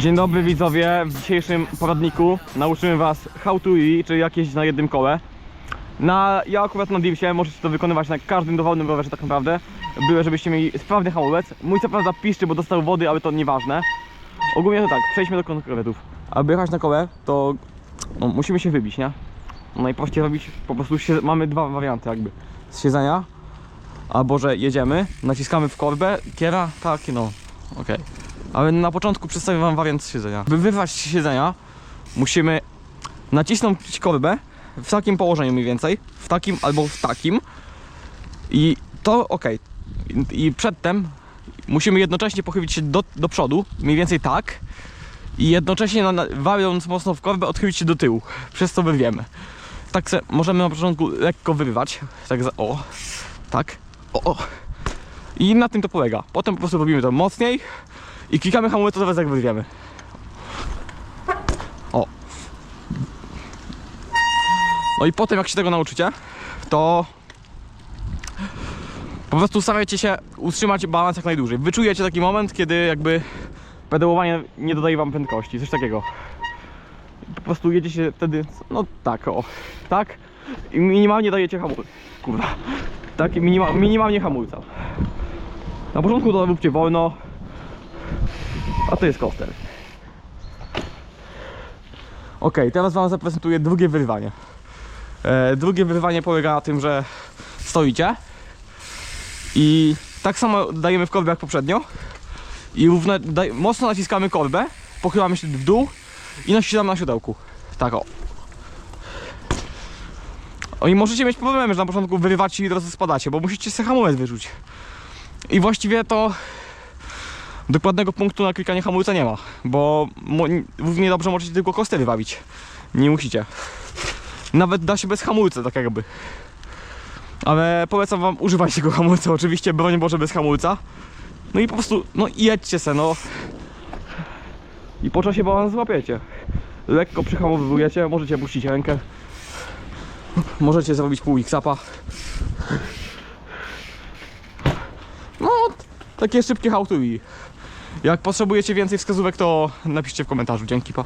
Dzień dobry widzowie, w dzisiejszym poradniku nauczymy was how to e, czyli jak jeździć na jednym kole. Na, ja akurat na Divsie, możecie to wykonywać na każdym dowolnym rowerze tak naprawdę. Byle żebyście mieli sprawny hamulec. Mój co prawda piszczy, bo dostał wody, ale to nieważne. Ogólnie to tak, przejdźmy do konkretów. Aby jechać na kole, to no, musimy się wybić, nie? No Najprościej robić, po prostu się, mamy dwa warianty jakby. Z siedzenia, albo że jedziemy, naciskamy w korbę, kiera, tak, no, okej. Ale na początku przedstawię wam wariant siedzenia. By wyrwać z siedzenia, musimy nacisnąć korbę w takim położeniu mniej więcej, w takim albo w takim i to ok. I, przedtem musimy jednocześnie pochylić się do, do przodu, mniej więcej tak i jednocześnie na, na, mocno w korbę odchylić się do tyłu, przez co wyrwiemy. Tak se możemy na początku lekko wyrywać, tak za, o, tak, o, o. I na tym to polega. Potem po prostu robimy to mocniej i klikamy hamulec, jak wyrwiemy. O. No i potem jak się tego nauczycie, to po prostu starajcie się utrzymać balans jak najdłużej. Wyczujecie taki moment, kiedy jakby pedałowanie nie dodaje wam prędkości, coś takiego. Po prostu jedziecie wtedy, no tak o, tak i minimalnie dajecie hamulec. Kurwa. Tak, i minima, minimalnie hamulca. Na początku to róbcie wolno, a to jest koster. Ok, teraz Wam zaprezentuję drugie wyrywanie. E, drugie wyrywanie polega na tym, że stoicie i tak samo dajemy w korbę jak poprzednio i równo, daj, mocno naciskamy korbę, pochylamy się w dół i naciskamy na siodełku. Tak o. O i możecie mieć problemy, że na początku wyrywacie i od razu spadacie, bo musicie sobie hamulec wyrzucić. I właściwie to dokładnego punktu na klikanie hamulca nie ma, bo równie dobrze możecie tylko kostę wywabić. Nie musicie. Nawet da się bez hamulca, tak jakby. Ale polecam wam używać tego hamulca, oczywiście, broń Boże bez hamulca. No i po prostu, no jedźcie se, no. I po czasie balans złapiecie. Lekko przyhamowujecie, możecie puścić rękę. Możecie zrobić pół x-upa. No, takie szybkie be. Jak potrzebujecie więcej wskazówek, to napiszcie w komentarzu. Dzięki, pa.